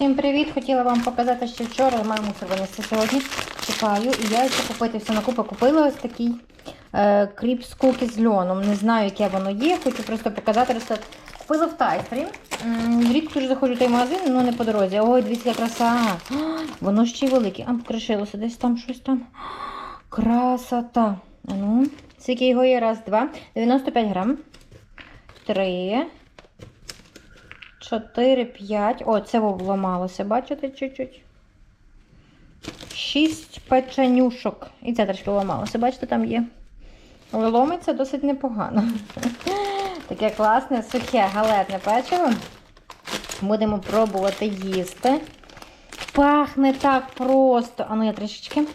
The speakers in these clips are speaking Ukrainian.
Всім привіт! Хотіла вам показати, що вчора маю мусор винести сьогодні. Чекаю. І я йду купити все на купу. Купила ось такий е, кріп з куки з льоном. Не знаю, яке воно є. Хочу просто показати рецепт. Купила в Тайстрі. М, Рідко вже заходжу в той магазин, ну не по дорозі. Ой, дивіться, краса. Воно ще й велике. А, покришилося, десь там щось там. Красота. А ну, скільки його є? Раз, два. 95 грам. Три. 4, 5. О, це обламалося, бачите, чуть-чуть. 6 печенюшок. І це трошки ламалося, бачите, там є. Але ломиться досить непогано. Таке класне, сухе, галетне печиво. Будемо пробувати їсти. Пахне так просто. А ну я трішечки.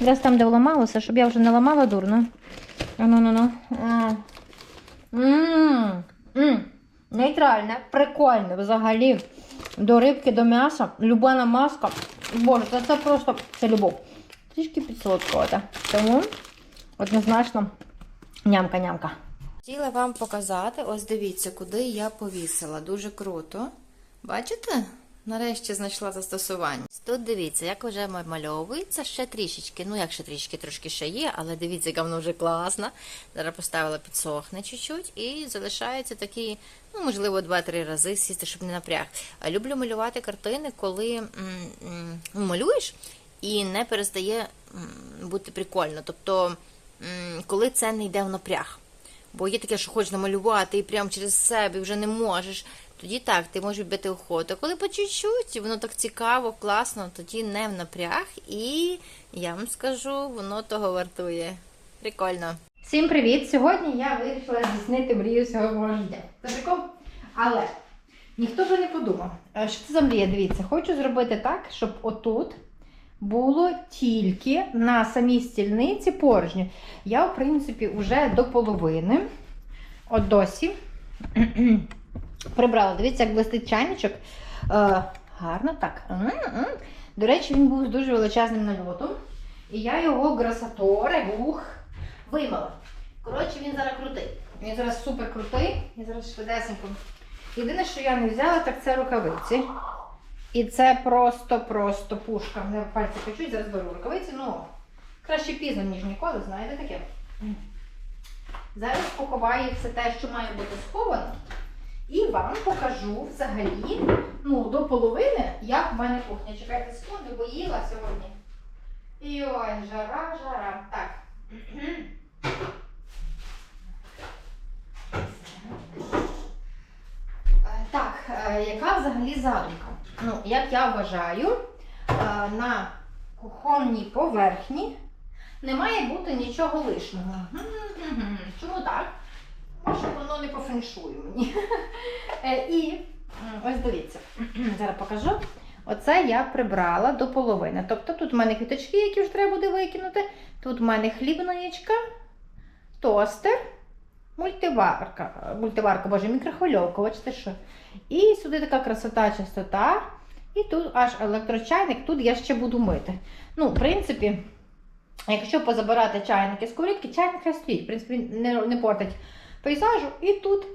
Якраз там, де ламалося, щоб я вже не ламала дурно. Ану, ну, ну. Ммм. Нейтральне, прикольне взагалі. До рибки, до м'яса. Люба намазка. Боже, це, це просто це любов. Трішки підсолодкувати. Тому однозначно нямка-нямка. Хотіла вам показати, ось дивіться, куди я повісила. Дуже круто. Бачите? Нарешті знайшла застосування. Тут дивіться, як вже мальовується ще трішечки. Ну, як ще трішки, трошки ще є, але дивіться, яка вона вже класна. Зараз поставила підсохне чуть-чуть і залишається такі, ну, можливо, 2-3 рази сісти, щоб не напряг. А люблю малювати картини, коли м, м, малюєш і не перестає м, бути прикольно. Тобто, м, коли це не йде в напряг. Бо є таке, що хочеш намалювати і прямо через себе вже не можеш. Тоді так, ти можеш бити охоту. Коли по чуть-чуть, воно так цікаво, класно, тоді не в напряг. І я вам скажу, воно того вартує. Прикольно. Всім привіт! Сьогодні я вирішила здійснити мрію свого життя. Прикол? Але ніхто би не подумав, е, що це за мрія. Дивіться, хочу зробити так, щоб отут було тільки на самій стільниці порожньо. Я, в принципі, вже до половини, от досі, прибрала. Дивіться, як блистить чайничок. Е, гарно так. М-м-м. До речі, він був з дуже величезним нальотом. І я його грасаторе, ух, вимила. Коротше, він зараз крутий. Він зараз супер крутий. Я зараз швидесенько. Єдине, що я не взяла, так це рукавиці. І це просто-просто пушка. Мене пальці печуть, зараз беру рукавиці. Ну, краще пізно, ніж ніколи, знаєте таке. Зараз поховаю все те, що має бути сховано. І вам покажу взагалі, ну, до половини, як в мене кухня. Чекайте секунду, бо їла сьогодні. І ой, жара, жара. Так. Е, Так, е, яка взагалі задумка? Ну, як я вважаю, е, на кухонній поверхні не має бути нічого лишнього. Чому так? Може, воно не по феншую мені. Е, І ось дивіться, зараз покажу. Оце я прибрала до половини. Тобто тут в мене квіточки, які вже треба буде викинути. Тут в мене хлібноєчка, тостер, мультиварка, мультиварка, боже, мікрохвильовка, бачите що. І сюди така красота, чистота. І тут аж електрочайник, тут я ще буду мити. Ну, в принципі, якщо позабирати чайники з ковритки, чайник хай стоїть. В принципі, не, не портить пейзажу. І тут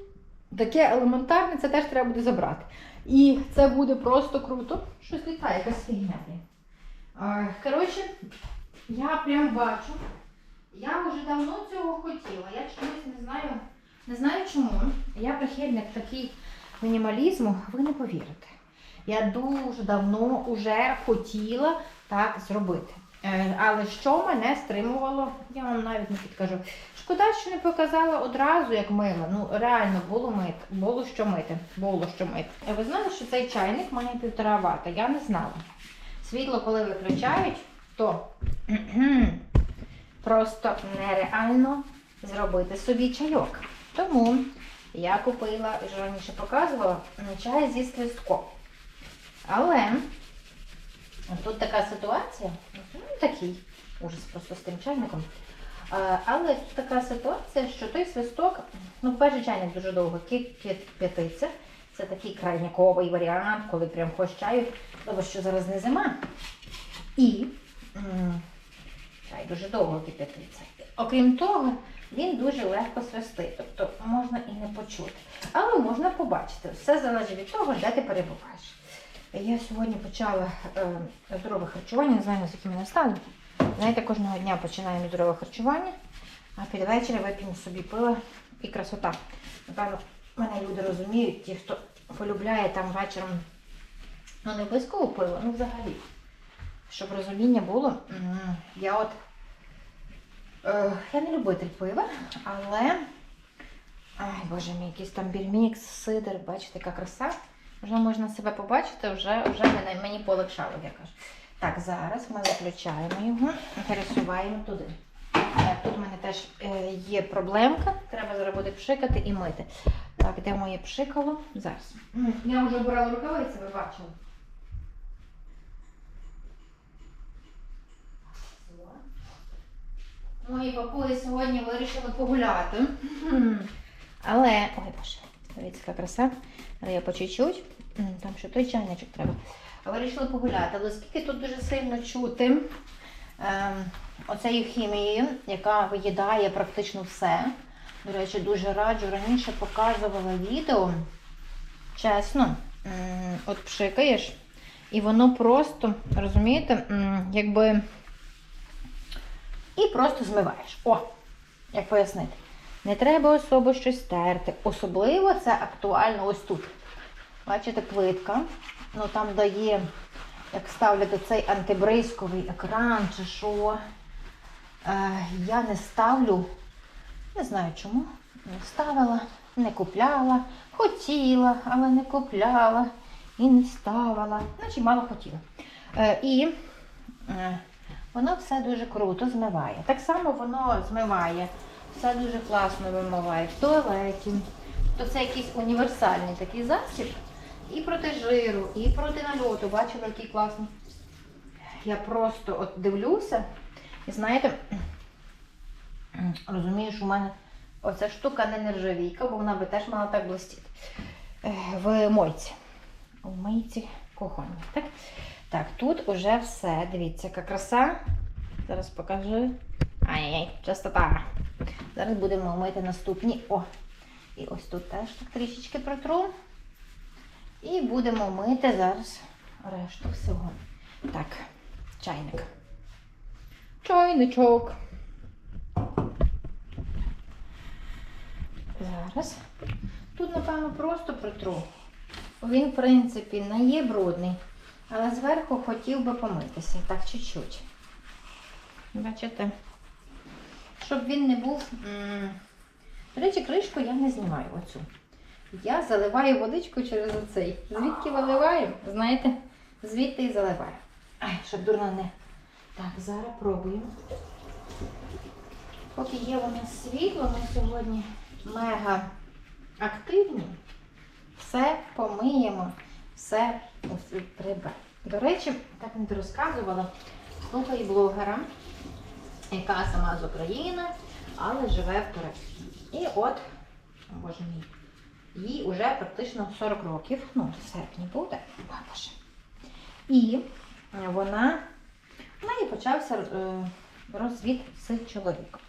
таке елементарне, це теж треба буде забрати. І це буде просто круто. Щось літає, якась фігня. Коротше, я прям бачу. Я вже давно цього хотіла. Я чомусь не знаю, не знаю чому. Я прихильник такий мінімалізму, ви не повірите. Я дуже давно вже хотіла так зробити. Е, Але що мене стримувало, я вам навіть не підкажу. Шкода, що не показала одразу, як мила. Ну, реально було мити, було що мити, було що мити. Е, Ви знали, що цей чайник має півтора вата? Я не знала. Світло, коли виключають, то просто нереально зробити собі чайок. Тому я купила, вже раніше показувала, чай зі свистком. Але тут така ситуація, такий ужас просто з тим чайником. Але така ситуація, що той свисток, ну, перший чайник дуже довго кип'ятиться. Це такий крайняковий варіант, коли прям хочеш чаю, тому що зараз не зима. І чай дуже довго кип'ятиться. Окрім того, він дуже легко свистить, тобто можна і не почути. Але можна побачити. Все залежить від того, де ти перебуваєш. Я сьогодні почала е, здорове харчування, не знаю, наскільки мене стане. Знаєте, кожного дня починаємо здорове харчування, а під вечір вип'ємо собі пиво і красота. Напевно, мене люди розуміють, ті, хто полюбляє там вечором, ну не обов'язково пиво, ну взагалі. Щоб розуміння було, я от е, я не любитель пива, але ай, боже мій, якийсь там більмікс, сидр, бачите, яка краса. Вже можна себе побачити, вже, вже мені полегшало, я кажу. Так, зараз ми виключаємо його, пересуваємо туди. Тут в мене теж е, є проблемка, треба зараз буде пшикати і мити. Так, де моє пшикало? Зараз. Я вже обирала рукавиці, ви бачили. Мої папуги сьогодні вирішили погуляти. Але, ой боже, дивіться, яка краса. Але я по чуть-чуть. Там ще той чайничок треба. Вирішили погуляти. Але оскільки тут дуже сильно чути ем, оцею хімією, яка виїдає практично все. До речі, дуже раджу. Раніше показувала відео. Чесно, от пшикаєш, і воно просто, розумієте, якби. І просто змиваєш. О, як пояснити. Не треба особо щось терти. Особливо це актуально ось тут. Бачите, плитка. Ну там дає, як ставлять оцей антибризковий екран чи що. Е, я не ставлю, не знаю чому. Не ставила, не купляла, хотіла, але не купляла і не ставила. Значить, мало хотіла. Е, і е, воно все дуже круто змиває. Так само воно змиває, все дуже класно вимиває в туалеті. То це якийсь універсальний такий засіб. І проти жиру, і проти нальоту. Бачили, який класний. Я просто от дивлюся і знаєте, розумію, що в мене оця штука не нержавійка, бо вона би теж мала так блистіти. Е, В мойці. У мийці кухонні. Так? так, тут уже все. Дивіться, яка краса. Зараз покажу. Ай-яй, чистота. Зараз будемо мити наступні. О! І ось тут теж так трішечки протру. І будемо мити зараз решту всього. Так, чайник. Чайничок. Зараз. Тут, напевно, просто протру. Він, в принципі, не є брудний, але зверху хотів би помитися. Так, чуть-чуть. Бачите? Щоб він не був. До речі, кришку я не знімаю оцю. Я заливаю водичку через оцей. Звідки виливаю? Знаєте, звідти і заливаю. Ай, щоб дурно не. Так, зараз пробуємо. Поки є у нас світло, ми сьогодні мега активні. Все помиємо, все приберемо. До речі, так не розказувала, слухаю блогера, яка сама з України, але живе в Туреччині. І от, боже мій, їй вже практично 40 років, ну, в серпні буде, боже. І вона, в неї почався е, розвід з чоловіком.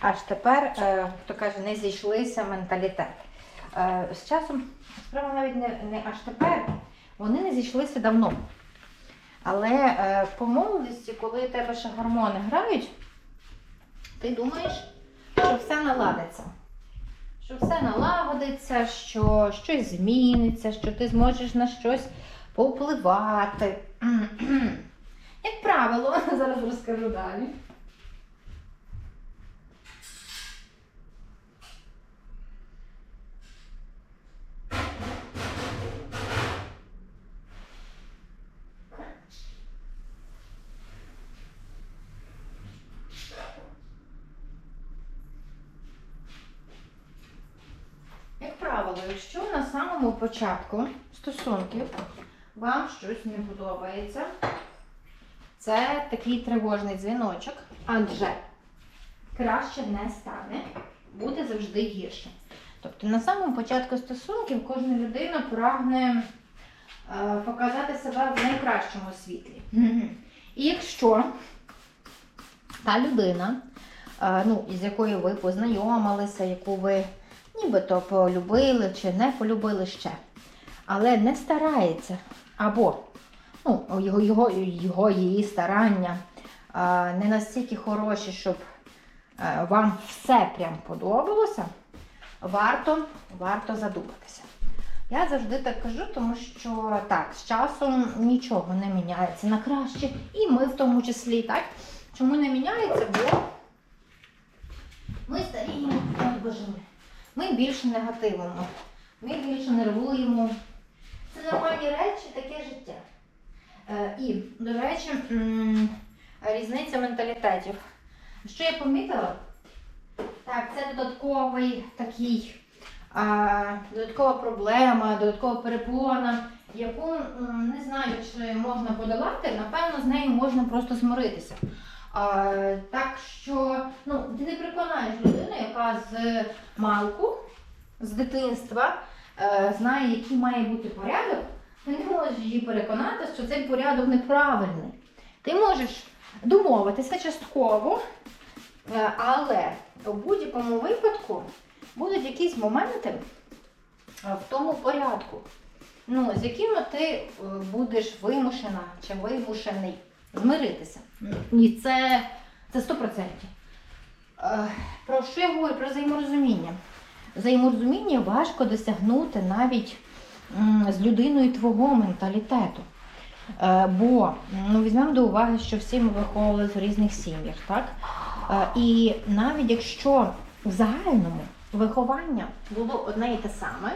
Аж тепер, е, хто каже, не зійшлися менталітет. Е, З часом, справа навіть не, не аж тепер, вони не зійшлися давно. Але е, по молодості, коли у тебе ще гормони грають, ти думаєш, що все наладиться. Що все налагодиться, що щось зміниться, що ти зможеш на щось повпливати. Як правило, зараз розкажу далі. Як правило, якщо на самому початку стосунків вам щось не подобається, це такий тривожний дзвіночок, адже краще не стане, буде завжди гірше. Тобто на самому початку стосунків кожна людина прагне е, показати себе в найкращому світлі. І якщо та людина, е, ну, із якою ви познайомилися, яку ви нібито полюбили чи не полюбили ще, але не старається або ну, його, його, його її старання а, не настільки хороші, щоб е, вам все прям подобалося, варто, варто задуматися. Я завжди так кажу, тому що так, з часом нічого не міняється на краще, і ми в тому числі, так? Чому не міняється? Бо ми старіємо, боже ми більше негативимо, ми більше нервуємо. Це нормальні речі, таке життя. Е, і, до речі, різниця менталітетів. Що я помітила? Так, це додатковий такий, а, додаткова проблема, додаткова перепона, яку не знаю, чи можна подолати, напевно, з нею можна просто змиритися. А, так що ну, ти не переконаєш людину, яка з малку, з дитинства е, знає, який має бути порядок, ти не можеш її переконати, що цей порядок неправильний. Ти можеш домовитися частково, е, але у будь-якому випадку будуть якісь моменти е, в тому порядку, ну, з якими ти будеш вимушена чи вимушений змиритися. І це, це 100%. Е, Про що я говорю? Про взаєморозуміння. Взаєморозуміння важко досягнути навіть з людиною твого менталітету. Е, Бо ну, візьмемо до уваги, що всі ми виховувалися в різних сім'ях, так? Е, І навіть якщо в загальному виховання було одне і те саме,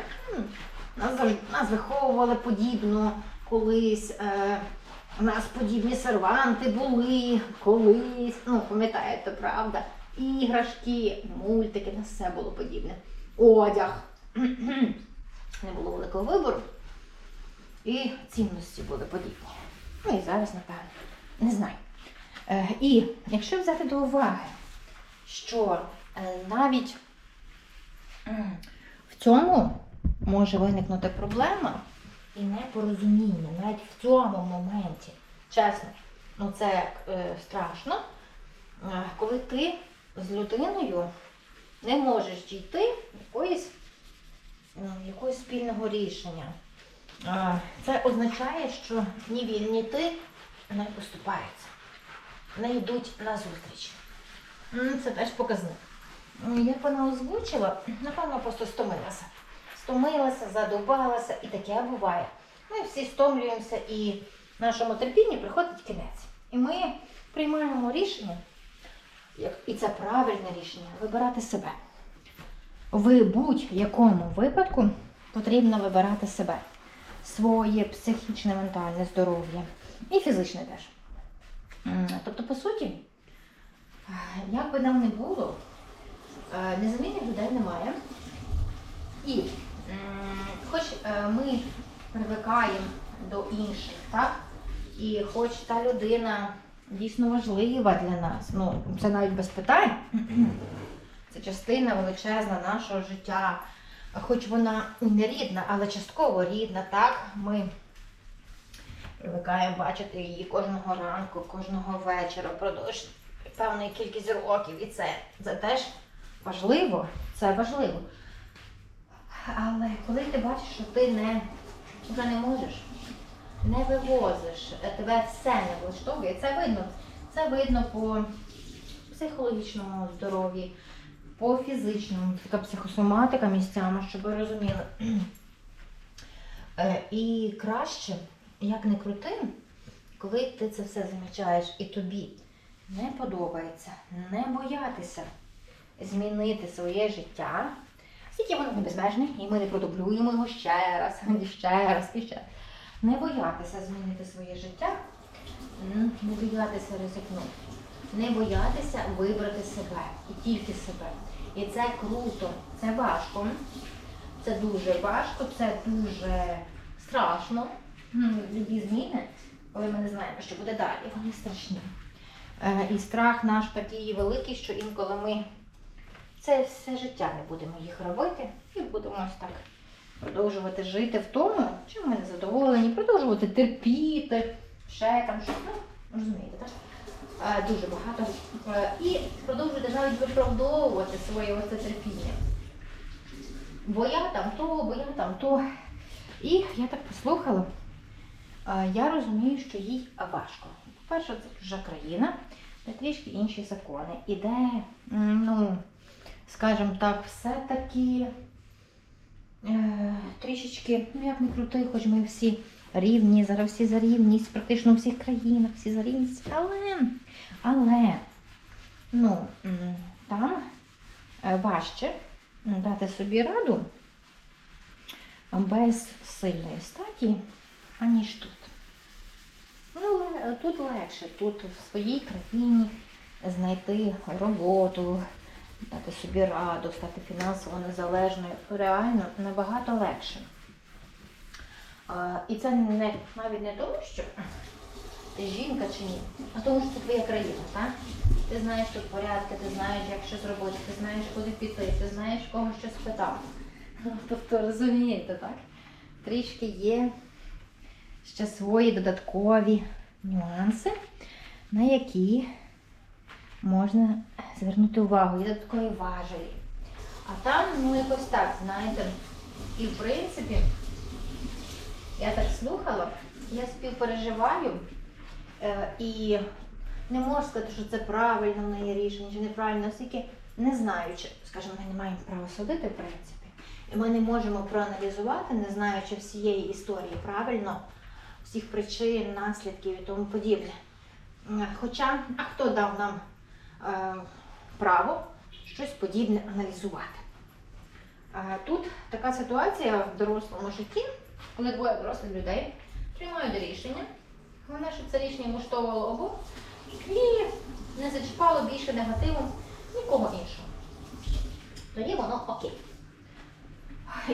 нас, нас виховували подібно колись. У нас подібні серванти були колись, ну пам'ятаєте, правда? Іграшки, мультики, у нас все було подібне. Одяг. Не було великого вибору. І цінності були подібні. Ну і зараз, напевно, не знаю. Е, і якщо взяти до уваги, що е, навіть в цьому може виникнути проблема і непорозуміння, навіть в цьому моменті. Чесно, ну це е, страшно, е, коли ти з людиною не можеш дійти якоїсь, м, якогось спільного рішення. Е, Це означає, що ні він, ні ти не поступаються, не йдуть на зустріч. Це теж показник. Як вона озвучила, напевно, просто стомилася. Стомилася, задовбалася, і таке буває. Ми всі стомлюємося і нашому терпінню приходить кінець. І ми приймаємо рішення, і це правильне рішення, вибирати себе. В будь-якому випадку потрібно вибирати себе, своє психічне, ментальне здоров'я і фізичне теж. Тобто, по суті, е, як би нам не було, е, незамінних людей немає. І хоч е, ми привикаємо до інших, так? І хоч та людина дійсно важлива для нас, ну це навіть без питань. Це частина величезна нашого життя. Хоч вона не рідна, але частково рідна, так? Ми привикаємо бачити її кожного ранку, кожного вечора, впродовж певної кількість років. І це, це теж важливо, це важливо. Але коли ти бачиш, що ти не, вже не можеш, не вивозиш, е, тебе все не влаштовує, це видно. Це видно по психологічному здоров'ї, по фізичному, така психосоматика місцями, щоб ви розуміли. Е, І краще, як не крути, коли ти це все замічаєш і тобі не подобається, не боятися змінити своє життя, скільки воно не і ми не продублюємо його ще раз, і ще раз, і ще. раз. Не боятися змінити своє життя, не боятися ризикнути, не боятися вибрати себе і тільки себе. І це круто, це важко. Це дуже важко, це дуже страшно. Любі зміни, коли ми не знаємо, що буде далі, вони страшні. Е, І страх наш такий великий, що інколи ми це все життя не будемо їх робити і будемо ось так продовжувати жити в тому, чим ми не задоволені, продовжувати терпіти, ще там щось. Ну, розумієте, так? Е, Дуже багато. Е, І продовжувати навіть виправдовувати своє оце терпіння. Бо я там то, бо я там то. І я так послухала. е, я розумію, що їй важко. По-перше, це чужа країна, де трішки інші закони. І де, ну, скажімо так, все-таки е, трішечки, ну як не крути, хоч ми всі рівні, зараз всі за рівність, практично у всіх країнах, всі за рівність. Але, але ну, там е, важче дати собі раду без сильної статі, аніж тут. Ну, тут легше, тут в своїй країні знайти роботу, дати собі раду, стати фінансово незалежною. Реально набагато легше. І це не, навіть не тому, що ти жінка чи ні, а тому, що це твоя країна, так? Ти знаєш тут порядки, ти знаєш, як що зробити, ти знаєш, куди піти, ти знаєш, кого що спитати. Тобто, розумієте, так? Трішки є ще свої додаткові нюанси, на які можна звернути увагу, є додаткові важелі. А там, ну, якось так, знаєте, і в принципі, я так слухала, я співпереживаю е, і не можу сказати, що це правильно в неї рішення, чи неправильно, оскільки не знаючи, скажімо, ми не маємо права судити, в принципі. І ми не можемо проаналізувати, не знаючи всієї історії правильно, всіх причин, наслідків і тому подібне. Хоча, а хто дав нам право щось подібне аналізувати? Е, тут така ситуація в дорослому житті, коли двоє дорослих людей приймають рішення, головне, щоб це рішення влаштовувало обох і не зачіпало більше негативу нікого іншого. Тоді воно окей.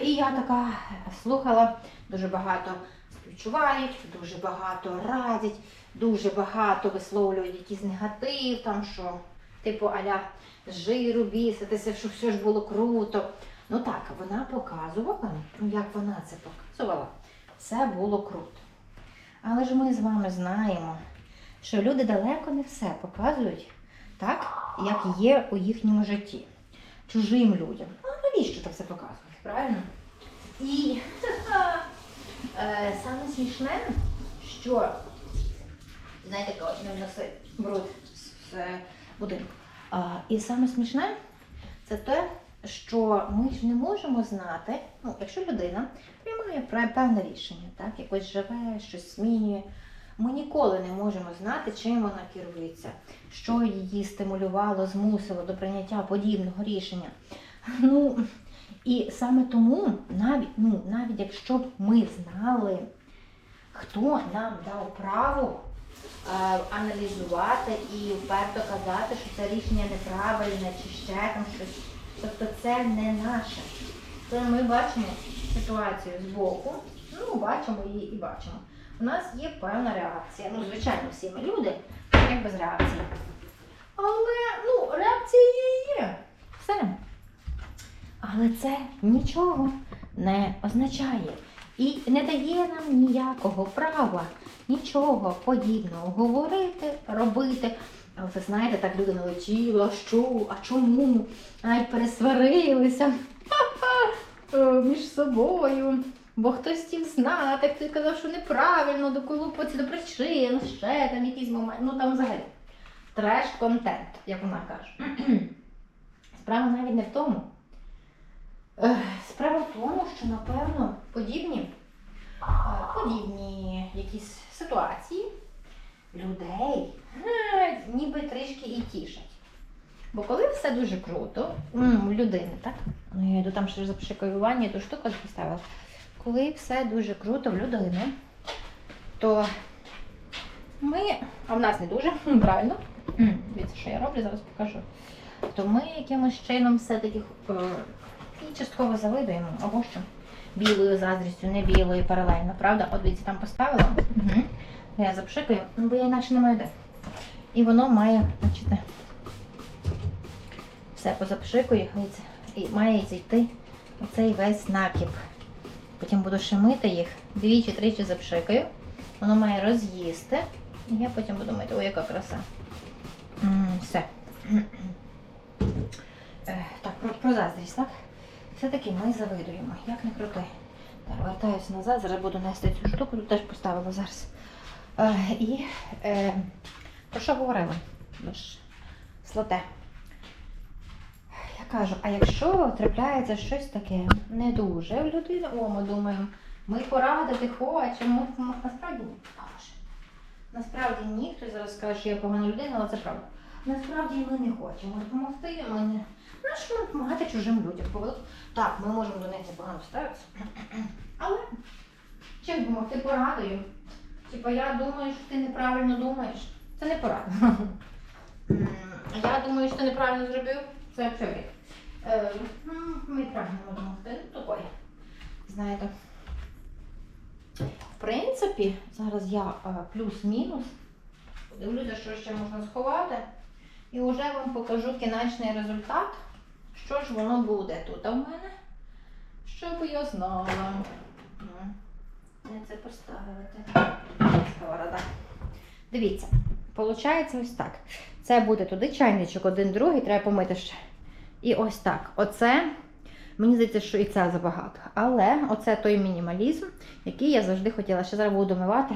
І я така слухала, дуже багато співчувають, дуже багато радять, дуже багато висловлюють якийсь негатив, там що, типу, аля жиру біситися, що все ж було круто. Ну так, вона показувала, ну як вона це показувала, все було круто. Але ж ми з вами знаємо, що люди далеко не все показують так, як є у їхньому житті. Чужим людям. А навіщо це все показувати? Правильно? І е, саме смішне, що знаєте, коли не вносить бруд з будинку. І саме смішне це те, що ми ж не можемо знати, ну, якщо людина приймає певне рішення, так, якось живе, щось змінює. Ми ніколи не можемо знати, чим вона керується, що її стимулювало, змусило до прийняття подібного рішення. Ну, і саме тому, навіть, ну, навіть якщо б ми знали, хто нам дав право аналізувати і вперто казати, що це рішення неправильне чи ще там щось. Тобто це не наше. Це ми бачимо ситуацію збоку, ну, бачимо її і бачимо. У нас є певна реакція. Ну, звичайно, всі ми люди, як без реакції. Але ну, реакція є. Все. Але це нічого не означає і не дає нам ніякого права нічого подібного говорити, робити. Ви знаєте, так люди налетіли, а що, а чому? Навіть пересварилися е, між собою. Бо хтось хотів знати, хтось казав, що неправильно, доколупатися до причин, ще там якийсь момент. Ну там взагалі треш-контент, як вона каже. Справа навіть не в тому. Справа в тому, що напевно подібні, е, подібні якісь ситуації людей ніби трішки і тішать. Бо коли все дуже круто, у людини, так? Ну, я йду там ще запшикаю ванні, ту штуку поставила. Коли все дуже круто в людини, то ми, а в нас не дуже, правильно? Дивіться, що я роблю, зараз покажу. То ми якимось чином все-таки е, і частково завидуємо, або що білою заздрістю, не білою паралельно, правда? От дивіться, там поставила. Угу. Я запшикаю, ну, бо я інакше не маю де. І воно має, бачите, все позапшикую, і має зійти оцей весь накіп. Потім буду ще мити їх, двічі-тричі запшикаю. Воно має роз'їсти. І я потім буду мити. Ой, яка краса. Все. Е, Так, про, про заздрість, так? Все-таки ми завидуємо, як не крути. Так, вертаюся назад, зараз буду нести цю штуку, тут теж поставила зараз. Е, і е, про що говорила? Ж Злате. Я кажу, а якщо трапляється щось таке не дуже в людини, о, ми думаємо, ми порадити хочемо, насправді ні. Насправді ні, хтось зараз скаже, що я погана людина, але це правда. Насправді ми не хочемо допомогти, ми не. Ну, що нам допомагати чужим людям? Так, ми можемо до них непогано ставитися. Але чим допомогти порадою? Типа я думаю, що ти неправильно думаєш. Це не порада. Я думаю, що ти неправильно зробив. Це все. Е, Ми правильно допомогти. Ну, такое. Знаєте. В принципі, зараз я е, плюс-мінус. Подивлюся, що ще можна сховати. І вже вам покажу кінечний результат. Що ж воно буде тут у мене? Щоб я знала. М. Де це поставити? Сковорода. Дивіться, виходить ось так. Це буде туди чайничок, один другий, треба помити ще. І ось так. Оце, мені здається, що і це забагато. Але оце той мінімалізм, який я завжди хотіла. Ще зараз буду домивати.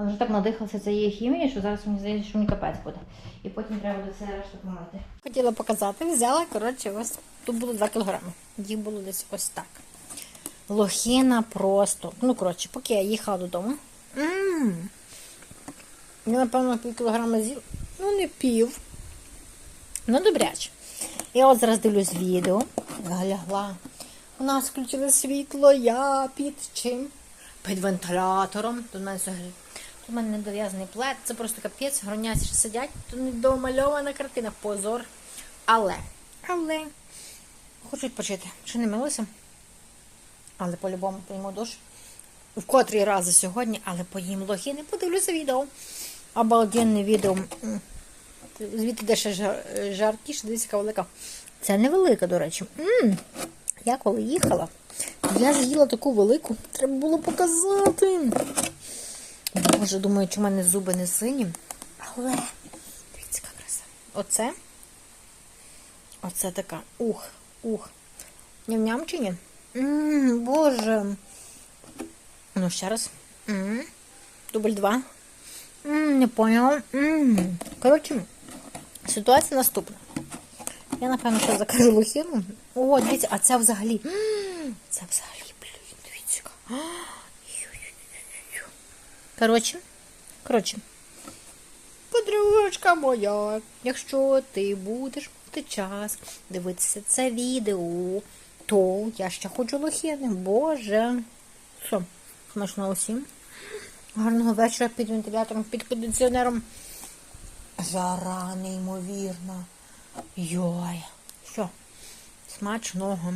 Але вже так надихалася цієї хімії, що зараз мені здається, що мені капець буде. І потім треба буде все решту помити. Хотіла показати, взяла, коротше, ось тут було 2 кілограми. Їх було десь ось так. Лохіна просто. Ну, коротше, поки я їхала додому. М. Я, напевно, пів кілограма з'їв. Ну, не пів. Ну, добряче. Я от зараз дивлюсь відео. Лягла. У нас включили світло, я під чим? Під вентилятором. Тут мене у мене недов'язаний плед. Це просто капець, гроняці сидять. Тут недомальована картина. Позор. Але, але, хочу відпочити. Ще не милося. Але по-любому поїмо душ. В котрий раз сьогодні, але поїм лохи, не подивлюся відео. Обалденне відео. Звідти де ще жар, жаркіше, дивіться, яка велика. Це невелика, до речі. М. Я коли їхала, я з'їла таку велику, треба було показати. Боже, думаю, чи в мене зуби не сині. Але дивіться, яка краса. Оце. Оце така. Ух, ух. Ням-ням чи ні? Ммм, боже. Ну, ще раз. М, Дубль два. М, Не поняла. М. Коротше, ситуація наступна. Я, напевно, ще закажу лохіну. О, дивіться, а це взагалі. Це взагалі, блін, дивіться. Коротше, коротше. Подружка моя, якщо ти будеш мати час дивитися це відео, то я ще хочу лохіни. Боже. Що, смачно усім. Гарного вечора під вентилятором, під кондиціонером. Жара неймовірна. Йой. Що? Смачного.